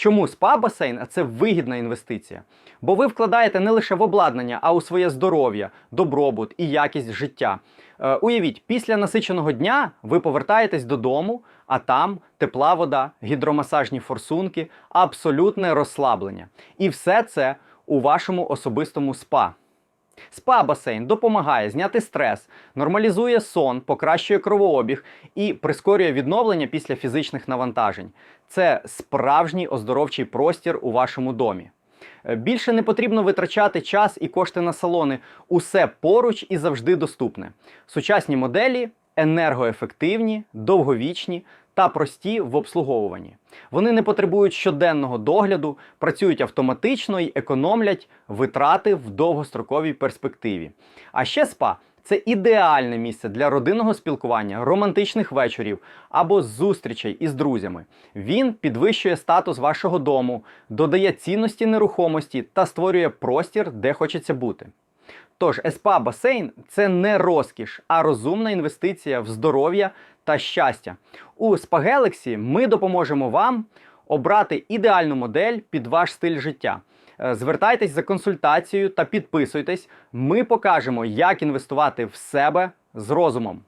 Чому спа-басейн це вигідна інвестиція? Бо ви вкладаєте не лише в обладнання, а у своє здоров'я, добробут і якість життя. Е, уявіть, після насиченого дня ви повертаєтесь додому, а там тепла вода, гідромасажні форсунки, абсолютне розслаблення. І все це у вашому особистому спа. Спа-басейн допомагає зняти стрес, нормалізує сон, покращує кровообіг і прискорює відновлення після фізичних навантажень. Це справжній оздоровчий простір у вашому домі. Е, Більше не потрібно витрачати час і кошти на салони. Усе поруч і завжди доступне. Сучасні моделі енергоефективні, довговічні та прості в обслуговуванні. Вони не потребують щоденного догляду, працюють автоматично і економлять витрати в довгостроковій перспективі. А ще спа це ідеальне місце для родинного спілкування, романтичних вечорів або зустрічей із друзями. Він підвищує статус вашого дому, додає цінності нерухомості та створює простір, де хочеться бути. Тож СПА басейн це не розкіш, а розумна інвестиція в здоров'я та щастя. У СПА Galaxy ми допоможемо вам обрати ідеальну модель під ваш стиль життя. Е, Звертайтесь за консультацією та підписуйтесь. Ми покажемо, як інвестувати в себе з розумом.